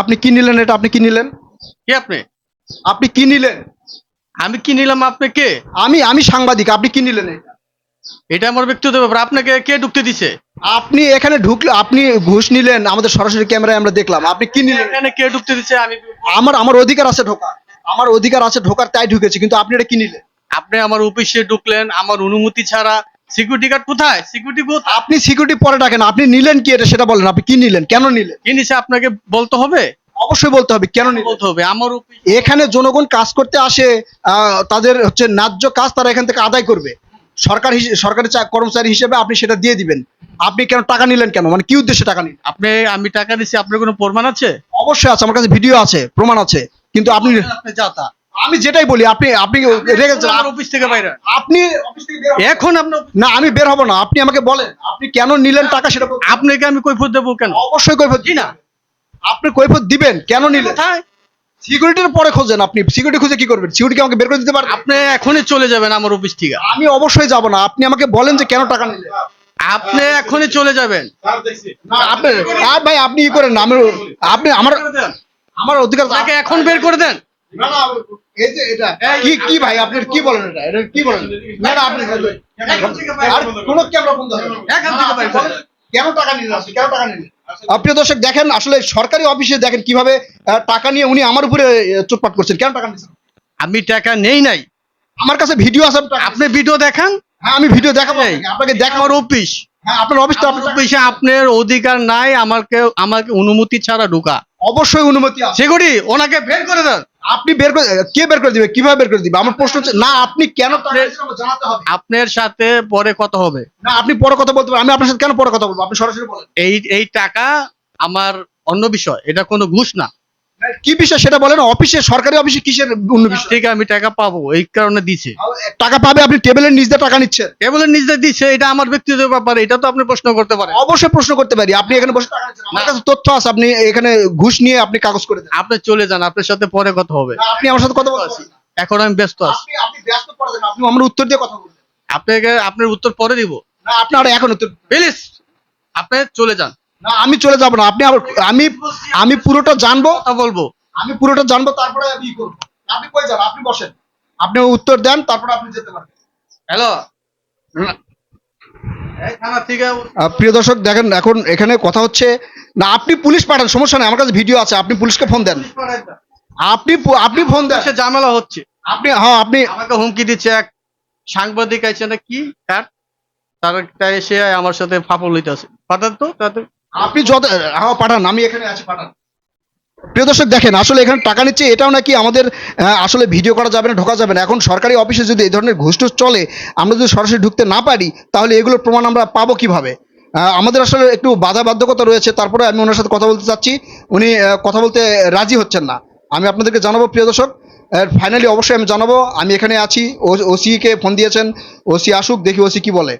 আপনি কি নিলেন এটা? আপনি কি নিলেন? কে আপনি? আপনি কি নিলেন? আমি কি নিলাম আপনি কে? আমি আমি সাংবাদিক আপনি কি নিলেন এটা? এটা আমার ব্যক্তিগত ব্যাপার। আপনাকে কে ঢুকতে দিছে? আপনি এখানে ঢুকলে আপনি ঘুষ নিলেন আমাদের সরাসরি ক্যামেরায় আমরা দেখলাম। আপনি কি নিলেন? এখানে কে ঢুকতে দিছে আমি আমার আমার অধিকার আছে ঢোকার। আমার অধিকার আছে ঢোকার তাই ঢুকেছি কিন্তু আপনি এটা কি নিলেন? আপনি আমার অফিসে ঢুকলেন আমার অনুমতি ছাড়া সিকিউরিটি গার্ড কোথায়? সিকিউরিটি বুথ আপনি সিকিউরিটি পরে ডাকেন আপনি নিলেন কি এটা সেটা বলেন আপনি কি নিলেন কেন নিলেন? কি নিছে আপনাকে বলতে হবে? অবশ্যই বলতে হবে কেন বলতে হবে? আমার এখানে জনগণ কাজ করতে আসে তাদের হচ্ছে ন্যায্য কাজ তারা এখান থেকে আদায় করবে। সরকার সরকারি কর্মচারী হিসেবে আপনি সেটা দিয়ে দিবেন। আপনি কেন টাকা নিলেন কেন? মানে কি উদ্দেশ্যে টাকা নিলেন? আপনি আমি টাকা দিছি আপনার কোনো প্রমাণ আছে? অবশ্যই আছে আমার কাছে ভিডিও আছে প্রমাণ আছে কিন্তু আপনি আপনি যা তা আমি যেটাই বলি আপনি আপনি অফিস থেকে বাইরে। আপনি অফিস থেকে বের এখন না আমি বের হব না আপনি আমাকে বলেন আপনি কেন নিলেন টাকা সেটা আপনাকে আমি কৈফত দেবো কেন? অবশ্যই কৈফত না। আপনি কৈফত দিবেন কেন নিলেন? সিকিউরিটির পরে খোঁজেন আপনি সিকিউরিটি খুঁজে কি করবেন? সিকিউরিটি আমাকে বের করে দিতে পারবেন আপনি এখনই চলে যাবেন আমার অফিস থেকে। আমি অবশ্যই যাব না আপনি আমাকে বলেন যে কেন টাকা নিলেন। আপনি এখনই চলে যাবেন। না আপনি ভাই আপনি ই করেন না আমি আপনি আমার আমার অধিকার আপনাকে এখন বের করে দেন। কি কি ভাই আপনি কি বলেন এটা? এটা কি বলেন? না না আপনি আর কোন ক্যামেরা বন্ধ হবে কেন টাকা নিলেন আপনি? কেন টাকা নিলেন? প্রিয় দর্শক দেখেন আসলে সরকারি অফিসে দেখেন কীভাবে টাকা নিয়ে উনি আমার উপরে চোটপাট করছেন। কেন টাকা নিয়েছেন আমি টাকা নেই নাই। আমার কাছে ভিডিও আছে আপনি ভিডিও দেখান। হ্যাঁ আমি ভিডিও দেখাবো আপনাকে। আপনাকে দেখাবো। আমার অফিস। হ্যাঁ আপনার অফিসটা আমার অফিসে আপনার অধিকার নাই আমাকে আমাকে অনুমতি ছাড়া ঢোকা। অবশ্যই অনুমতি আছে। সেগুড়ি ওনাকে বের করে দেন। আপনি বের করে কে বের করে দিবে? কীভাবে বের করে দিবে? আমার প্রশ্ন হচ্ছে না আপনি কেন জানাতে হবে? আপনার সাথে পরে কথা হবে। না আপনি পরে কথা বলতে পারেন। আমি আপনার সাথে কেন পরে কথা বলব? আপনি সরাসরি বলেন। এই এই টাকা আমার অন্য বিষয় এটা কোনো ঘুষ না। কি বিষয় সেটা বলেন? অফিসে সরকারি অফিসে কিসের অন্য বিষয়? ঠিক আমি টাকা পাবো এই কারণে দিছে। টাকা পাবে আপনি টেবিলের নিচ দিয়ে টাকা নিচ্ছেন। কেবলের নিজে দিছে এটা আমার ব্যক্তিগত ব্যাপার এটা তো আপনি প্রশ্ন করতে পারেন। অবশ্যই প্রশ্ন করতে পারি। আপনি এখানে বসে টাকা নিচ্ছেন আমার কাছে তথ্য আছে আপনি এখানে ঘুষ নিয়ে আপনি কাগজ করে দেন। আপনি চলে যান আপনার সাথে পরে কথা হবে। আপনি আমার সাথে কথা বলতে পারছেন না। এখন আমি ব্যস্ত আছি। আপনি আপনি ব্যস্ত পড়ে যান আপনি আমার উত্তর দিয়ে কথা বলবেন। আপনাকে আপনার উত্তর পরে দিব। না আপনি আর এখন উত্তর প্লিজ আপনি চলে যান। না আমি চলে যাব না। আপনি আবার আমি আমি পুরোটা জানব কথা বলব। আমি পুরোটা জানব তারপরে আমি ই করব। আপনি কই যান আপনি বসেন। আপনি উত্তর দেন তারপরে আপনি যেতে পারবেন হ্যালো? প্রিয় দর্শক দেখেন এখন এখানে কথা হচ্ছে না আপনি পুলিশ পাঠান সমস্যা নেই আমার কাছে ভিডিও আছে আপনি পুলিশকে ফোন দেন। আপনি আপনি ফোন দেন। সে ঝামেলা হচ্ছে। আপনি হ্যাঁ আপনি আমাকে হুমকি দিচ্ছে এক সাংবাদিক আছে না কি তার তাই এসে আমার সাথে ফাপড় লইতেছে। পাঠান তো তাদের আপনি যত হ্যাঁ পাঠান, আমি এখানে আছি, পাঠান। প্রিয় দর্শক, দেখেন, আসলে এখানে টাকা নিচ্ছে, এটাও নাকি আমাদের আসলে ভিডিও করা যাবে না, ঢোকা যাবে না। এখন সরকারি অফিসে যদি এই ধরনের ঘুষ চলে, আমরা যদি সরাসরি ঢুকতে না পারি, তাহলে এগুলোর প্রমাণ আমরা পাবো কীভাবে? আমাদের আসলে একটু বাধা বাধ্যকতা রয়েছে, তারপরে আমি ওনার সাথে কথা বলতে চাচ্ছি। উনি কথা বলতে রাজি হচ্ছেন না। আমি আপনাদেরকে জানাব, প্রিয় দর্শক ফাইনালি অবশ্যই আমি জানাব, আমি এখানে আছি, ও, ওসিকে ফোন দিয়েছেন, ওসি আসুক, দেখি ওসি কি বলে।